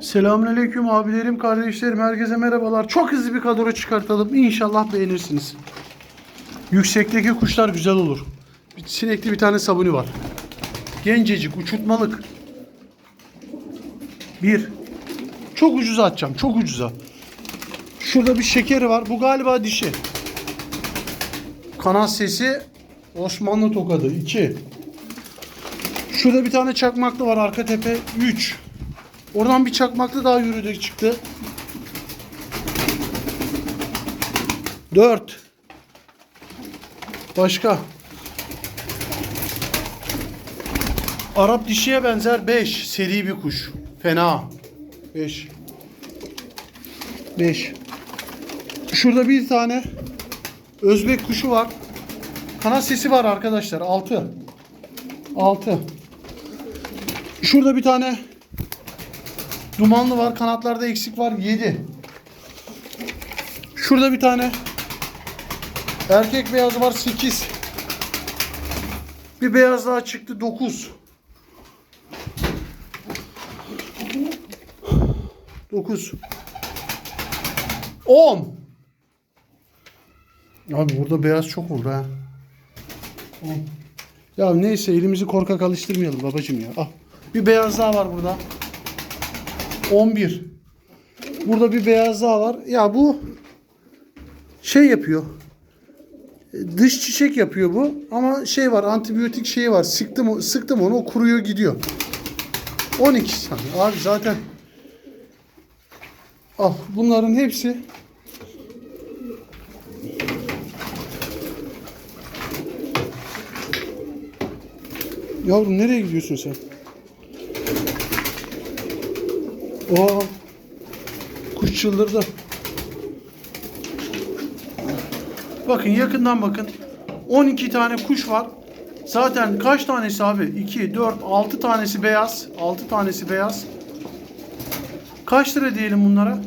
Selamünaleyküm abilerim, kardeşlerim, herkese merhabalar. Çok hızlı bir kadro çıkartalım. İnşallah beğenirsiniz. Yüksekteki kuşlar güzel olur. Bir sinekli bir tane sabuni var. Gencecik, uçurtmalık. Bir. Çok ucuza atacağım, çok ucuza. Şurada bir şekeri var. Bu galiba dişi. Kanat sesi Osmanlı tokadı. 2. Şurada bir tane çakmaklı var arka tepe. 3. Oradan bir çakmaklı daha yürüdü çıktı. 4. Başka. Arap dişiye benzer 5. Seri bir kuş. Fena. 5. 5. Şurada bir tane Özbek kuşu var. Kanat sesi var arkadaşlar. 6. 6. Şurada bir tane dumanlı var. Kanatlarda eksik var. 7. Şurada bir tane erkek beyazı var. 8. Bir beyaz daha çıktı. 9. 9. 10. Abi burada beyaz çok oldu ha. On. Ya neyse elimizi korkak alıştırmayalım babacım ya. Al. Bir beyaz daha var burada. 11. Burada bir beyaz daha var. Ya bu şey yapıyor. Dış çiçek yapıyor bu. Ama şey var antibiyotik şeyi var. Sıktım, sıktım onu o kuruyor gidiyor. 12 tane. Abi zaten al bunların hepsi Yavrum nereye gidiyorsun sen? Oo. Kuş çıldırdı. Bakın yakından bakın. 12 tane kuş var. Zaten kaç tanesi abi? 2, 4, 6 tanesi beyaz. 6 tanesi beyaz. Kaç lira diyelim bunlara?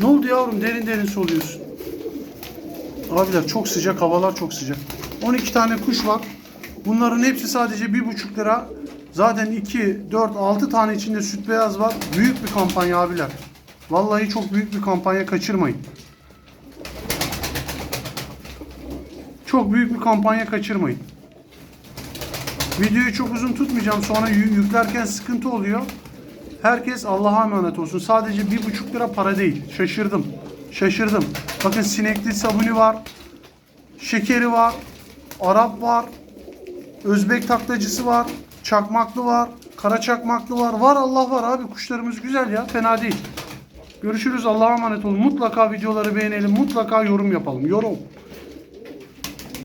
Ne oldu yavrum? Derin derin soluyorsun. Abiler çok sıcak, havalar çok sıcak. 12 tane kuş var. Bunların hepsi sadece 1,5 lira. Zaten 2, 4, 6 tane içinde süt beyaz var. Büyük bir kampanya abiler. Vallahi çok büyük bir kampanya kaçırmayın. Çok büyük bir kampanya kaçırmayın. Videoyu çok uzun tutmayacağım. Sonra yü- yüklerken sıkıntı oluyor. Herkes Allah'a emanet olsun. Sadece bir buçuk lira para değil. Şaşırdım. Şaşırdım. Bakın sinekli sabuni var. Şekeri var. Arap var. Özbek taklacısı var. Çakmaklı var. Kara çakmaklı var. Var Allah var abi. Kuşlarımız güzel ya. Fena değil. Görüşürüz. Allah'a emanet olun. Mutlaka videoları beğenelim. Mutlaka yorum yapalım. Yorum.